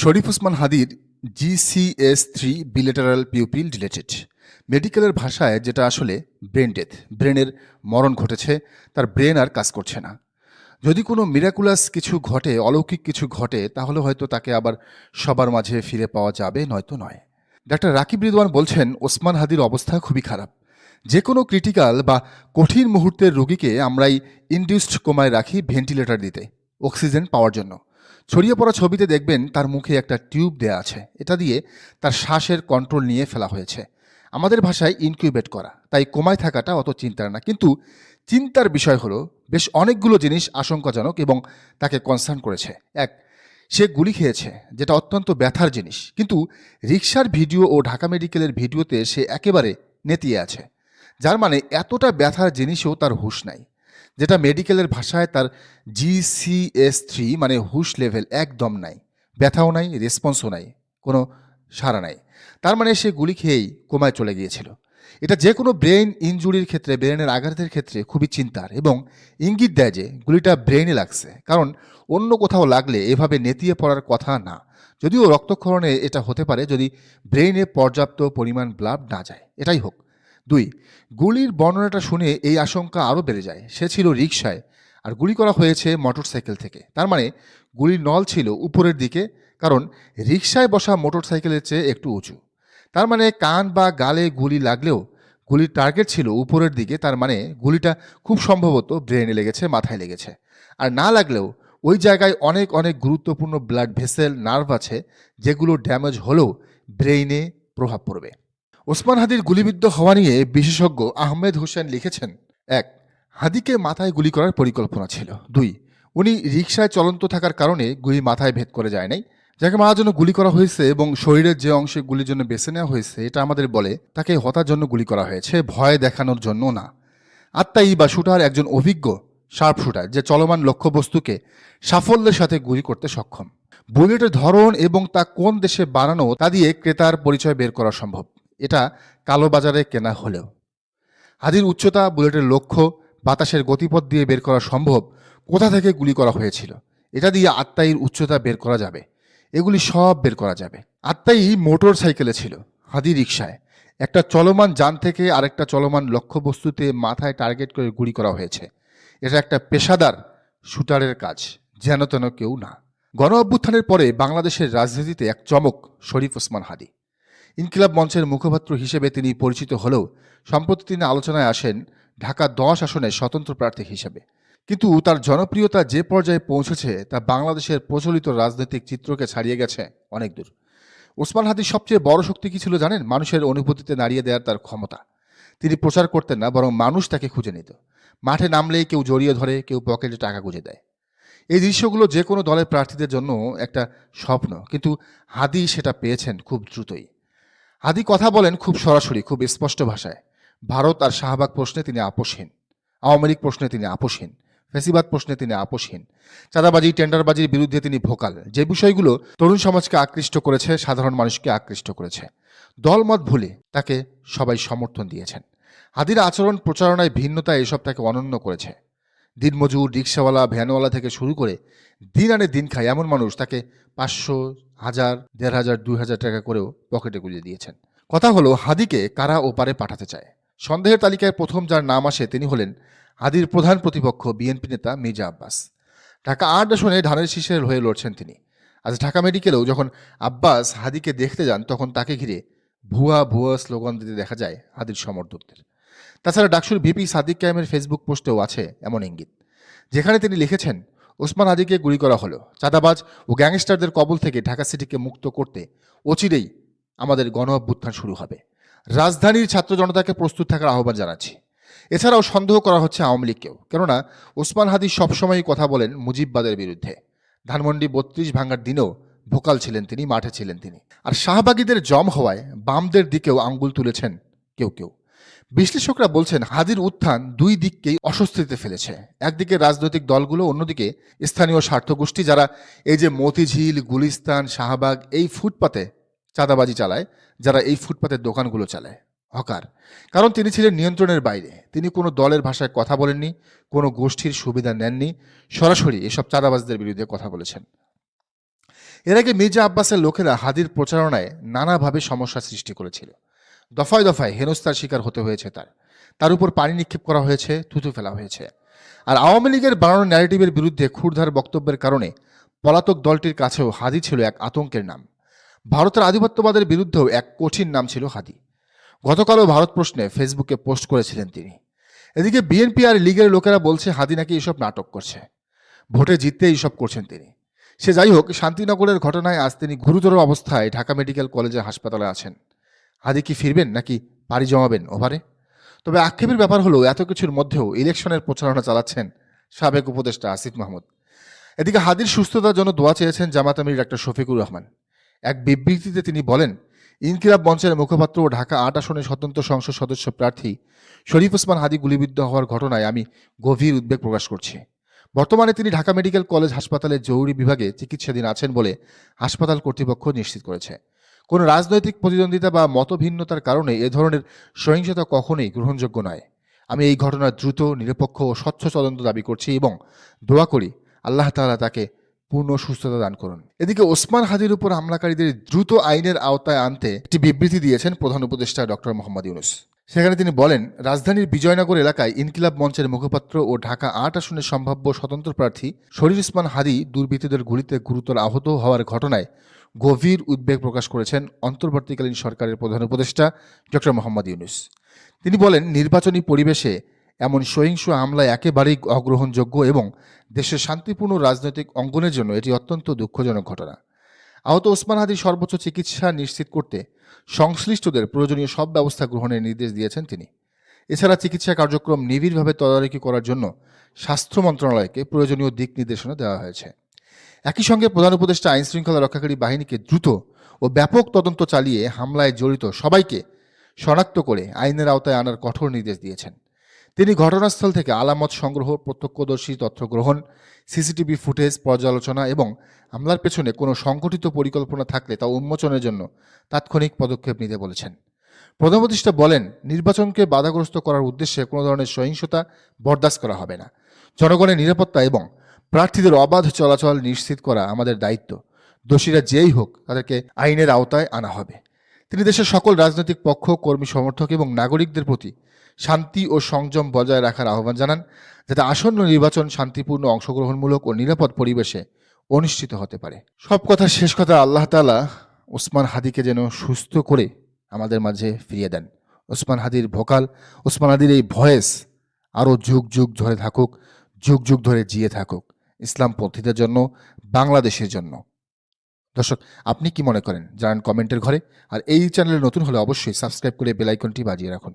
শরীফ ওসমান হাদির GCS three bilateral pupil dilated মেডিকেলের ভাষায় যেটা আসলে ব্রেন ডেথ ব্রেনের মরণ ঘটেছে, তার ব্রেন আর কাজ করছে না। যদি কোনো মিরাকুলাস কিছু ঘটে, অলৌকিক কিছু ঘটে, তাহলে হয়তো তাকে আবার সবার মাঝে ফিরে পাওয়া যাবে, নয়তো নয়। ডাক্তার রাকিব রিদওয়ান বলছেন, ওসমান হাদির অবস্থা খুবই খারাপ। যে কোনো ক্রিটিক্যাল বা কঠিন মুহূর্তের রোগীকে আমরাই ইনডিউসড কোমায় রাখি ভেন্টিলেটর দিতে অক্সিজেন পাওয়ার জন্য। ছড়িয়ে পড়া ছবিতে দেখবেন তার মুখে একটা টিউব দেয়া আছে। এটা দিয়ে তার শ্বাসের কন্ট্রোল নিয়ে ফেলা হয়েছে। আমাদের ভাষায় ইনকিউবেট করা। তাই কমায় থাকাটা অত চিন্তার না। কিন্তু চিন্তার বিষয় হলো, বেশ অনেকগুলো জিনিস আশঙ্কাজনক এবং তাকে কনসার্ন করেছে। এক, সে গুলি খেয়েছে, যেটা অত্যন্ত ব্যথার জিনিস। কিন্তু রিক্সার ভিডিও ও ঢাকা মেডিকেলের ভিডিওতে সে একেবারে নেতিয়ে আছে। যার মানে এতটা ব্যথার জিনিসও তার হুঁশ নাই। যেটা মেডিকেলের ভাষায় তার জিসিএস থ্রি মানে হুশ লেভেল একদম নাই। ব্যথাও নাই রেসপন্সও নাই, কোনো সাড়া নাই। তার মানে সে গুলি খেয়েই কোমায় চলে গিয়েছিল। এটা যে কোনো ব্রেন ইনজুরির ক্ষেত্রে ব্রেনের আঘাতের ক্ষেত্রে খুবই চিন্তার এবং ইঙ্গিত দেয় যে গুলিটা ব্রেনে লাগছে। কারণ অন্য কোথাও লাগলে এভাবে নেতিয়ে পড়ার কথা না। যদিও রক্তক্ষরণে এটা হতে পারে যদি ব্রেইনে পর্যাপ্ত পরিমাণ ব্লাড না যায়। এটাই হোক। দুই, গুলির বর্ণনাটা শুনে এই আশঙ্কা আরও বেড়ে যায়। সে ছিল রিক্সায় আর গুলি করা হয়েছে মোটরসাইকেল থেকে। তার মানে গুলির নল ছিল উপরের দিকে, কারণ রিক্সায় বসা মোটরসাইকেলের চেয়ে একটু উঁচু। তার মানে কান বা গালে গুলি লাগলেও গুলির টার্গেট ছিল উপরের দিকে, তার মানে গুলিটা খুব সম্ভবত ব্রেনে লেগেছে, মাথায় লেগেছে। আর না লাগলেও ওই জায়গায় অনেক অনেক গুরুত্বপূর্ণ ব্লাড ভেসেল, নার্ভ আছে, যেগুলো ড্যামেজ হলেও ব্রেইনে প্রভাব পড়বে। ওসমান হাদির গুলিবিদ্ধ হওয়া নিয়ে বিশেষজ্ঞ আহমেদ হোসেন লিখেছেন, এক, হাদিকে মাথায় গুলি করার পরিকল্পনা ছিল। দুই, উনি রিকশায় চলন্ত থাকার কারণে গুলি মাথায় ভেদ করে যায় নাই। যাকে মারার জন্য গুলি করা হয়েছে এবং শরীরের যে অংশে গুলির জন্য বেছে নেওয়া হয়েছে, এটা আমাদের বলে তাকে হতার জন্য গুলি করা হয়েছে, ভয় দেখানোর জন্য না। আত্মাই বা শুটার একজন অভিজ্ঞ শার্প শুটার যে চলমান লক্ষ্যবস্তুকে সাফল্যের সাথে গুলি করতে সক্ষম। বুলেটের ধরন এবং তা কোন দেশে বানানো তা দিয়ে ক্রেতার পরিচয় বের করা সম্ভব। এটা কালো বাজারে কেনা হলেও। হাদির উচ্চতা, বুলেটের লক্ষ্য, বাতাসের গতিপথ দিয়ে বের করা সম্ভব কোথা থেকে গুলি করা হয়েছিল? এটা দিয়ে আত্মাইয়ের উচ্চতা বের করা যাবে। এগুলি সব বের করা যাবে। আত্মাই মোটর সাইকেলে ছিল হাদি রিকশায়। একটা চলমান যান থেকে আরেকটা চলমান লক্ষ্যবস্তুতে মাথায় টার্গেট করে গুলি করা হয়েছে। এটা একটা পেশাদার শুটারের কাজ, যেন তেন কেউ না। গণ অভ্যুত্থানের পরে বাংলাদেশের রাজনীতিতে এক চমক, শরীফ ওসমান হাদি। ইনকিলাব মঞ্চের মুখপাত্র হিসেবে তিনি পরিচিত হলেও সম্প্রতি তিনি আলোচনায় আসেন ঢাকা দশ আসনে স্বতন্ত্র প্রার্থী হিসেবে। কিন্তু তার জনপ্রিয়তা যে পর্যায়ে পৌঁছেছে তা বাংলাদেশের প্রচলিত রাজনৈতিক চিত্রকে ছাড়িয়ে গেছে অনেক দূর। ওসমান হাদির সবচেয়ে বড় শক্তি কি ছিল জানেন? মানুষের অনুভূতিতে নাড়িয়ে দেওয়ার তার ক্ষমতা। তিনি প্রচার করতেন না, বরং মানুষ তাকে খুঁজে নিত। মাঠে নামলেই কেউ জড়িয়ে ধরে, কেউ পকেটে টাকা গুঁজে দেয়। এই দৃশ্যগুলো যে কোনো দলের প্রার্থীদের জন্য একটা স্বপ্ন, কিন্তু হাদি সেটা পেয়েছেন খুব দ্রুতই। হাদি কথা বলেন খুব সরাসরি, খুব স্পষ্ট ভাষায়। ভারত আর শাহবাগ প্রশ্নে তিনি আপোষহীন। আওয়ামী লীগ প্রশ্নে তিনি আপোষহীন। ফেসিবাদ প্রশ্নে তিনি আপোষহীন। চাঁদাবাজি, টেন্ডারবাজির বিরুদ্ধে তিনি ভোকাল। যে বিষয়গুলো তরুণ সমাজকে আকৃষ্ট করেছে, সাধারণ মানুষকে আকৃষ্ট করেছে। দলমত ভুলে তাকে সবাই সমর্থন দিয়েছেন। হাদির আচরণ, প্রচারণায় ভিন্নতা এসব তাকে অনন্য করেছে। দিনমজুর রিক্সাওয়ালা, ভ্যানওয়ালা থেকে শুরু করে দিন আনে দিন খায় এমন মানুষ তাকে পাঁচশো, হাজার, দেড় হাজার, দুই হাজার টাকা করেও পকেটে গুলিয়ে দিয়েছেন। কথা হলো, হাদিকে কারা ওপারে পাঠাতে চায়? সন্দেহের তালিকায় প্রথম যার নাম আসে তিনি হলেন হাদির প্রধান প্রতিপক্ষ বিএনপি নেতা মির্জা আব্বাস। ঢাকা আট আসনে ধানের শীষের হয়ে লড়ছেন তিনি। আজ ঢাকা মেডিকেলেও যখন আব্বাস হাদিকে দেখতে যান, তখন তাকে ঘিরে ভুয়া ভুয়া স্লোগান দিতে দেখা যায় হাদির সমর্থকদের। তাছাড়া ডাকসুর ভিপি সাদিক কায়েমের ফেসবুক পোস্টেও আছে এমন ইঙ্গিত। যেখানে তিনি লিখেছেন, ওসমান আদিকে গুলি করা হলো। চাঁদাবাজ ও গ্যাংস্টারদের কবল থেকে ঢাকা সিটিকে মুক্ত করতে অচিরেই আমাদের গণ অভ্যুত্থান শুরু হবে। রাজধানীর ছাত্র জনতাকে প্রস্তুত থাকার আহ্বান জানাচ্ছি। এছাড়াও সন্দেহ করা হচ্ছে আওয়ামী লীগকেও। কেননা, ওসমান হাদি সবসময়ই কথা বলেন মুজিববাদের বিরুদ্ধে। ধানমন্ডি বত্রিশ ভাঙার দিনেও ভোকাল ছিলেন তিনি, মাঠে ছিলেন তিনি। আর শাহবাগীদের জম হওয়ায় বামদের দিকেও আঙ্গুল তুলেছেন কেউ কেউ। বিশ্লেষকরা বলছেন হাদির উত্থান দুই দিককেই অস্বস্তিতে ফেলেছে। একদিকে রাজনৈতিক দলগুলো, অন্যদিকে স্থানীয় স্বার্থগোষ্ঠী যারা এই যে মতিঝিল, গুলিস্তান, শাহবাগ এই ফুটপাতে চাঁদাবাজি চালায়, যারা এই ফুটপাতের দোকানগুলো চালায়। হকার। কারণ তিনি ছিলেন নিয়ন্ত্রণের বাইরে। তিনি কোনো দলের ভাষায় কথা বলেননি, কোনো গোষ্ঠীর সুবিধা নেননি, সরাসরি এসব চাঁদাবাজদের বিরুদ্ধে কথা বলেছেন। এর আগে মির্জা আব্বাসের লোকেরা হাদির প্রচারণায় নানাভাবে সমস্যা সৃষ্টি করেছিল। দফায় দফায় হেনস্থার শিকার হতে হয়েছে তার। তার উপর পানি নিক্ষেপ করা হয়েছে, থুতু ফেলা হয়েছে। আর আওয়ামী লীগের বানানো ন্যারেটিভের বিরুদ্ধে ক্ষুরধার বক্তব্যের কারণে পলাতক দলটির কাছেও হাদি ছিল এক আতঙ্কের নাম। ভারতের আধিপত্যবাদের বিরুদ্ধেও এক কঠিন নাম ছিল হাদি। গতকালও ভারত প্রশ্নে ফেসবুকে পোস্ট করেছিলেন তিনি। এদিকে বিএনপি আর লীগের লোকেরা বলছে, হাদি নাকি এসব নাটক করছে। ভোটে জিততে এইসব করছেন তিনি। সে যাই হোক, শান্তিনগরের ঘটনায় আজ তিনি গুরুতর অবস্থায় ঢাকা মেডিকেল কলেজে হাসপাতালে আছেন। হাদি কি ফিরবেন নাকি পাড়ি জমাবেন ওভারে? তবে আক্ষেপের ব্যাপার হলো, এত কিছুর মধ্যেও ইলেকশনের প্রচারণা চালাচ্ছেন সাবেক উপদেষ্টা আসিফ মাহমুদ। এদিকে হাদির সুস্থতার জন্য দোয়া চেয়েছেন জামাত আমির ডাক্তার শফিকুর রহমান। এক বিবৃতিতে তিনি বলেন, ইনকিলাব মঞ্চের মুখপাত্র ও ঢাকা আট আসনের স্বতন্ত্র সংসদ সদস্য প্রার্থী শরীফ ওসমান হাদি গুলিবিদ্ধ হওয়ার ঘটনায় আমি গভীর উদ্বেগ প্রকাশ করছি। বর্তমানে তিনি ঢাকা মেডিকেল কলেজ হাসপাতালের জরুরি বিভাগে চিকিৎসাধীন আছেন বলে হাসপাতাল কর্তৃপক্ষ নিশ্চিত করেছে। কোনো রাজনৈতিক প্রতিদ্বন্দ্বিতা বা মতভিন্নতার কারণে এ ধরনের সহিংসতা কখনোই গ্রহণযোগ্য নয়। আমি এই ঘটনার দ্রুত, নিরপেক্ষ ও স্বচ্ছ তদন্ত দাবি করছি এবং দোয়া করি আল্লাহ তাআলা তাকে পূর্ণ সুস্থতা দান করুন। এদিকে ওসমান হাদির উপর হামলাকারীদের দ্রুত আইনের আওতায় আনতে একটি বিবৃতি দিয়েছেন প্রধান উপদেষ্টা ডক্টর মোহাম্মদ ইউনুস। সেখানে তিনি বলেন, রাজধানীর বিজয়নগর এলাকায় ইনকিলাব মঞ্চের মুখপাত্র ও ঢাকা আট আসনের সম্ভাব্য স্বতন্ত্র প্রার্থী শরীর ওসমান হাদি দুর্বৃত্তদের গুলিতে গুরুতর আহত হওয়ার ঘটনায় গভীর উদ্বেগ প্রকাশ করেছেন অন্তর্বর্তীকালীন সরকারের প্রধান উপদেষ্টা ডক্টর মোহাম্মদ ইউনুস। তিনি বলেন, নির্বাচনী পরিবেশে এমন সহিংস হামলা একেবারেই অগ্রহণযোগ্য এবং দেশের শান্তিপূর্ণ রাজনৈতিক অঙ্গনের জন্য এটি অত্যন্ত দুঃখজনক ঘটনা। আহত ওসমান হাদির সর্বোচ্চ চিকিৎসা নিশ্চিত করতে সংশ্লিষ্টদের প্রয়োজনীয় সব ব্যবস্থা গ্রহণের নির্দেশ দিয়েছেন তিনি। এছাড়া চিকিৎসা কার্যক্রম নিবিড়ভাবে তদারকি করার জন্য স্বাস্থ্য মন্ত্রণালয়কে প্রয়োজনীয় দিক নির্দেশনা দেওয়া হয়েছে। একই সঙ্গে প্রধান উপদেষ্টা আইন শৃঙ্খলা রক্ষাকারী বাহিনীকে দ্রুত ও ব্যাপক তদন্ত চালিয়ে হামলায় জড়িত সবাইকে শনাক্ত করে আইনের আওতায় আনার কঠোর নির্দেশ দিয়েছেন। তিনি ঘটনাস্থল থেকে আলামত সংগ্রহ, প্রত্যক্ষদর্শী তথ্য গ্রহণ, সিসিটিভি ফুটেজ, পর্যালোচনা এবং হামলার পেছনে কোনো সংগঠিত পরিকল্পনা থাকলে তা উন্মোচনের জন্য তাৎক্ষণিক পদক্ষেপ নিতে বলেছেন। প্রধান উপদেষ্টা বলেন, নির্বাচনকে বাধাগ্রস্ত করার উদ্দেশ্যে কোনো ধরনের সহিংসতা বরদাস্ত করা হবে না। জনগণের নিরাপত্তা এবং প্রার্থীদের অবাধ চলাচল নিশ্চিত করা আমাদের দায়িত্ব। দোষীরা যেই হোক, তাদেরকে আইনের আওতায় আনা হবে। তিনি দেশের সকল রাজনৈতিক পক্ষ, কর্মী, সমর্থক এবং নাগরিকদের প্রতি শান্তি ও সংযম বজায় রাখার আহ্বান জানান, যাতে আসন্ন নির্বাচন শান্তিপূর্ণ অংশগ্রহণমূলক ও নিরাপদ পরিবেশে অনুষ্ঠিত হতে পারে। সব কথা, শেষ কথা আল্লাহ তাআলা ওসমান হাদিকে যেন সুস্থ করে আমাদের মাঝে ফিরিয়ে দেন। ওসমান হাদির ভোকাল, ওসমান হাদির এই ভয়েস আরও যুগ যুগ ধরে থাকুক, যুগ যুগ ধরে জিয়ে থাকুক ইসলাম পন্থীদের জন্য, বাংলাদেশের জন্য। দর্শক, আপনি কি মনে করেন? জানান কমেন্টের ঘরে। আর এই চ্যানেলে নতুন হলে অবশ্যই সাবস্ক্রাইব করে বেলাইকনটি বাজিয়ে রাখুন।